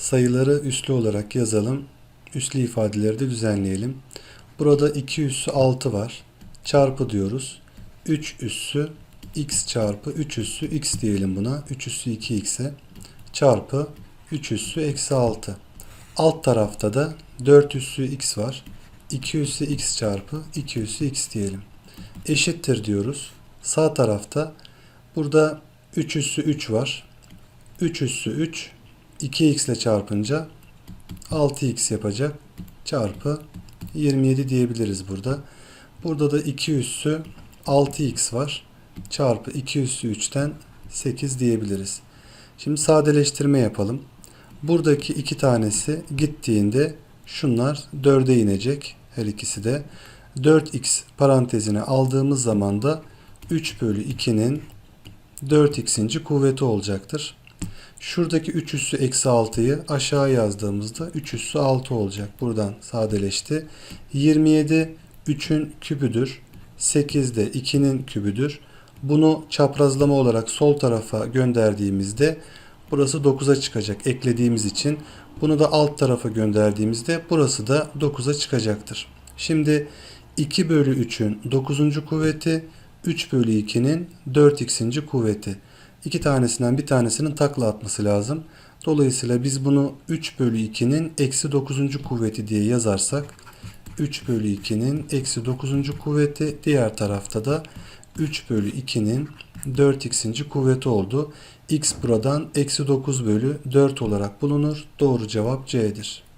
Sayıları üslü olarak yazalım. Üslü ifadeleri de düzenleyelim. Burada 2 üssü 6 var. Çarpı diyoruz. 3 üssü x çarpı 3 üssü x diyelim buna. 3 üssü 2x'e çarpı 3 üssü eksi 6. Alt tarafta da 4 üssü x var. 2 üssü x çarpı 2 üssü x diyelim. Eşittir diyoruz. Sağ tarafta burada 3 üssü 3 var. 3 üssü 3 2x ile çarpınca 6x yapacak. Çarpı 27 diyebiliriz burada. Burada da 2 üssü 6x var. Çarpı 2 üssü 3'ten 8 diyebiliriz. Şimdi sadeleştirme yapalım. Buradaki iki tanesi gittiğinde şunlar 4'e inecek. Her ikisi de. 4x parantezine aldığımız zaman da 3 bölü 2'nin 4x'inci kuvveti olacaktır. Şuradaki 3 üssü eksi 6'yı aşağı yazdığımızda 3 üssü 6 olacak. Buradan sadeleşti. 27 3'ün kübüdür. 8 de 2'nin kübüdür. Bunu çaprazlama olarak sol tarafa gönderdiğimizde burası 9'a çıkacak eklediğimiz için. Bunu da alt tarafa gönderdiğimizde burası da 9'a çıkacaktır. Şimdi 2 bölü 3'ün 9. kuvveti 3 bölü 2'nin 4x'inci kuvveti. İki tanesinden bir tanesinin takla atması lazım. Dolayısıyla biz bunu 3 bölü 2'nin eksi 9. kuvveti diye yazarsak 3 bölü 2'nin eksi 9. kuvveti diğer tarafta da 3 bölü 2'nin 4x'inci kuvveti oldu. x buradan eksi 9 bölü 4 olarak bulunur. Doğru cevap C'dir.